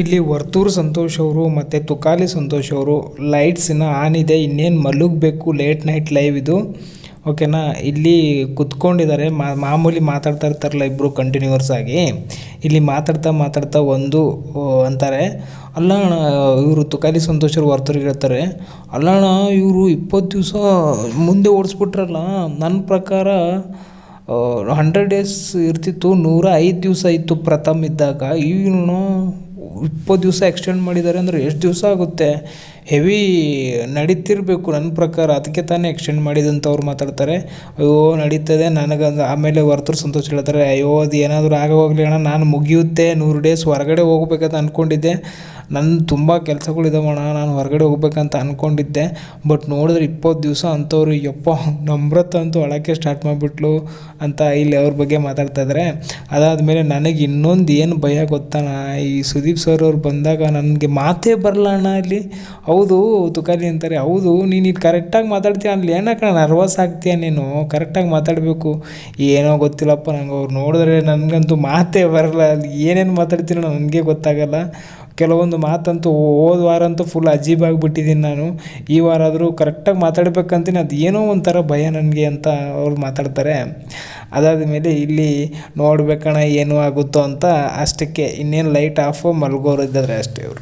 ಇಲ್ಲಿ ವರ್ತೂರು ಸಂತೋಷ್ ಅವರು ಮತ್ತು ತುಕಾಲಿ ಸಂತೋಷ್ ಅವರು ಲೈಟ್ಸ್ ಇನ್ನು ಆನ್ ಇದೆ, ಇನ್ನೇನು ಮಲಗಬೇಕು ಲೇಟ್ ನೈಟ್ ಲೈವ್ ಇದು. ಓಕೆನಾ ಇಲ್ಲಿ ಕುತ್ಕೊಂಡಿದ್ದಾರೆ ಮಾಮೂಲಿ ಮಾತಾಡ್ತಾ ಇರ್ತಾರಲ್ಲ ಇಬ್ಬರು ಕಂಟಿನ್ಯೂವರ್ಸ್ ಆಗಿ. ಇಲ್ಲಿ ಮಾತಾಡ್ತಾ ಮಾತಾಡ್ತಾ ಒಂದು ಅಂತಾರೆ, ಅಲ್ಲ ಇವರು ತುಕಾಲಿ ಸಂತೋಷ್ ಅವರು ವರ್ತೂರಿಗೆ ಹೇಳ್ತಾರೆ, ಅಲ್ಲ ಅಣ್ಣ, ಇವರು ಇಪ್ಪತ್ತು ದಿವಸ ಮುಂದೆ ಓಡಿಸ್ಬಿಟ್ರಲ್ಲ ನನ್ನ ಪ್ರಕಾರ ಹಂಡ್ರೆಡ್ ಡೇಸ್ ಇರ್ತಿತ್ತು, ನೂರ ಐದು ದಿವಸ ಇತ್ತು ಪ್ರಥಮ್ ಇದ್ದಾಗ ಇವನು ಇಪ್ಪತ್ತು ದಿವಸ ಎಕ್ಸ್ಟೆಂಡ್ ಮಾಡಿದ್ದಾರೆ ಅಂದರೆ ಎಷ್ಟು ದಿವಸ ಆಗುತ್ತೆ? ಹೆವಿ ನಡೀತಿರ್ಬೇಕು ನನ್ನ ಪ್ರಕಾರ. ಅದಕ್ಕೆ ತಾನೇ ಎಕ್ಸ್ಟೆಂಡ್ ಮಾಡಿದಂತ ಅವ್ರು ಮಾತಾಡ್ತಾರೆ. ಅಯ್ಯೋ, ನಡೀತದೆ. ನನಗೆ ಆಮೇಲೆ ಹೊರತರು ಸಂತೋಷ ಹೇಳ್ತಾರೆ, ಅಯ್ಯೋ, ಅದು ಏನಾದರೂ ಆಗ ಹೋಗಲಿ ಅಣ್ಣ. ನಾನು ಮುಗಿಯುತ್ತೆ. ನೂರು ಡೇಸ್ ಹೊರಗಡೆ ಹೋಗ್ಬೇಕಂತ ಅಂದ್ಕೊಂಡಿದ್ದೆ ನನ್ನ ತುಂಬ ಕೆಲಸಗಳಿದಾವಣ್ಣ ನಾನು ಹೊರಗಡೆ ಹೋಗ್ಬೇಕಂತ ಅಂದ್ಕೊಂಡಿದ್ದೆ ಬಟ್ ನೋಡಿದ್ರೆ ಇಪ್ಪತ್ತು ದಿವಸ ಅಂಥವ್ರು, ಯಪ್ಪ, ನಮ್ರತ ಅಂತೂ ಒಳಕ್ಕೆ ಸ್ಟಾರ್ಟ್ ಮಾಡಿಬಿಟ್ಲು ಅಂತ ಇಲ್ಲಿ ಅವ್ರ ಬಗ್ಗೆ ಮಾತಾಡ್ತಾ ಇದ್ದಾರೆ ಅದಾದಮೇಲೆ ನನಗೆ ಇನ್ನೊಂದು ಏನು ಭಯ ಗೊತ್ತಣ್ಣ? ಈ ಸುದೀಪ್ ಸರ್ ಅವ್ರು ಬಂದಾಗ ನನಗೆ ಮಾತೇ ಬರಲ್ಲ ಅಣ್ಣ ಇಲ್ಲಿ. ಹೌದು, ತುಕಾಲಿ ಅಂತಾರೆ, ಹೌದು, ನೀನು ಇದು ಕರೆಕ್ಟಾಗಿ ಮಾತಾಡ್ತೀಯ ಅಲ್ಲಿ ಏನಕ್ಕ ನರ್ವಸ್ ಆಗ್ತೀಯ ನೀನು? ಕರೆಕ್ಟಾಗಿ ಮಾತಾಡಬೇಕು. ಏನೋ ಗೊತ್ತಿಲ್ಲಪ್ಪ ನಂಗೆ, ಅವ್ರು ನೋಡಿದ್ರೆ ನನಗಂತೂ ಮಾತೇ ಬರಲ್ಲ ಅಲ್ಲಿ ಏನೇನು ಮಾತಾಡ್ತೀನೋ ನನಗೆ ಗೊತ್ತಾಗಲ್ಲ. ಕೆಲವೊಂದು ಮಾತಂತೂ ಹೋದ ವಾರ ಅಂತೂ ಫುಲ್ ಅಜೀಬ್ ಆಗಿಬಿಟ್ಟಿದ್ದೀನಿ ನಾನು. ಈ ವಾರ ಆದರೂ ಕರೆಕ್ಟಾಗಿ ಮಾತಾಡಬೇಕಂತೀನಿ. ಅದು ಏನೋ ಒಂಥರ ಭಯ ನನಗೆ ಅಂತ ಅವ್ರು ಮಾತಾಡ್ತಾರೆ. ಅದಾದ ಮೇಲೆ ಇಲ್ಲಿ ನೋಡ್ಬೇಕಣ್ಣ ಏನು ಆಗುತ್ತೋ ಅಂತ ಅಷ್ಟಕ್ಕೆ ಇನ್ನೇನು ಲೈಟ್ ಆಫು ಮಲ್ಗೋರು ಇದ್ದಾರೆ ಅಷ್ಟೇ ಅವರು